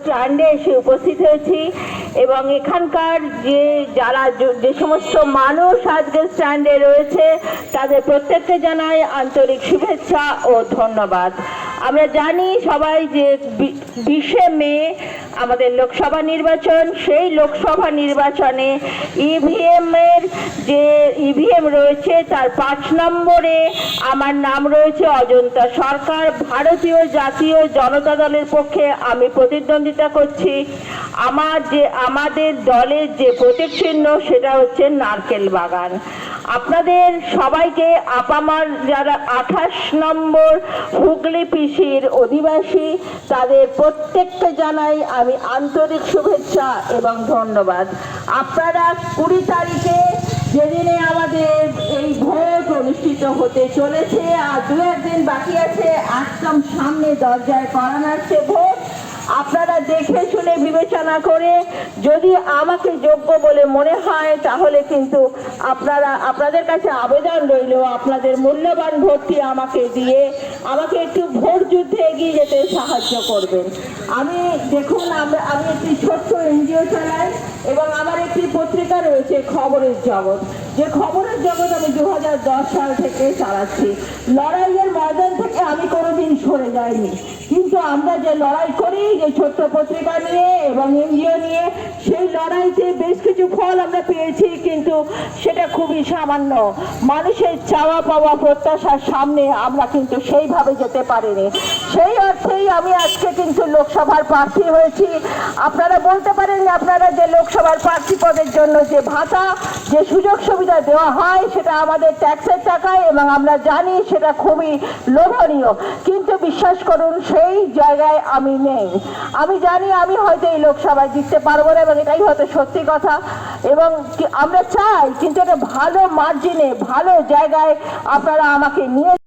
স্ট্যান্ডে এসে উপস্থিত হয়েছি এবং এখানকার যে যারা যে- সমস্ত মানুষ আজকে স্ট্যান্ডে রয়েছে, তাদের প্রত্যেককে জানাই আন্তরিক শুভেচ্ছা ও ধন্যবাদ। আমরা জানি সবাই যে বিশে মে আমাদের লোকসভা নির্বাচন, সেই লোকসভা নির্বাচনে ইভিএম এর যে ইভিএম রয়েছে, তার পাঁচ নম্বরে আমার নাম রয়েছে অজন্তা সরকার। ভারতীয় জাতীয় জনতা দলের পক্ষে আমি প্রতিদ্বন্দ্বিতা করছি। আমার যে, আমাদের দলের যে প্রতীক চিহ্ন, সেটা হচ্ছে নারকেল বাগান। আপনাদের সবাইকে আপামার যারা আঠাশ নম্বর হুগলি পিসির অধিবাসী, তাদের প্রত্যেককে জানাই আমি আন্তরিক শুভেচ্ছা এবং ধন্যবাদ। আপনারা কুড়ি তারিখে যেদিনে আমাদের এই ভোট অনুষ্ঠিত হতে চলেছে, আর দু একদিন বাকি আছে, একদম সামনে দরজায় করানো আসছে ভোট। আপনারা দেখে শুনে বিবেচনা করে যদি আমাকে যোগ্য বলে মনে হয়, তাহলে কিন্তু আপনারা, আপনাদের কাছে আবেদন রইল, আপনাদের মূল্যবান ভোটটি আমাকে দিয়ে আমাকে একটু ভোট যুদ্ধে এগিয়ে যেতে সাহায্য করবেন। আমি দেখুন, আমরা, আমি একটি ছোট্ট এনজিও চালাই এবং আমার একটি পত্রিকা রয়েছে, খবরের জগৎ। যে খবরের জগৎ আমি দু হাজার দশ সাল থেকে চালাচ্ছি। লড়াইয়ের ময়দান থেকে আমি কোনোদিন সরে যাইনি। কিন্তু আমরা যে লড়াই করি, যে ছোট্ট পত্রিকা নিয়ে এবং এনজিও নিয়ে, সেই লড়াইতে বেশ কিছু ফল আমরা পেয়েছি, কিন্তু সেটা খুবই সামান্য। মানুষের চাওয়া পাওয়া প্রত্যাশার সামনে আমরা কিন্তু সেইভাবে যেতে পারিনি। সেই অর্থেই আমি আজকে কিন্তু লোকসভার প্রার্থী হয়েছি। আপনারা বলতে পারেন যে আপনারা যে লোকসভার প্রার্থী পদের জন্য যে ভাতা, যে সুযোগ সুবিধা দেওয়া হয়, সেটা আমাদের ট্যাক্সের টাকায় এবং আমরা জানি সেটা খুবই লোভনীয়। কিন্তু বিশ্বাস করুন, সেই জায়গায় আমি নেই। আমি জানি আমি হয়তো এই লোকসভায় জিততে পারব না এবং এটাই হয়তো সত্যি কথা। এবং আমরা চাই, কিন্তু এটা ভালো মার্জিনে ভালো জায়গায় আপনারা আমাকে নিয়ে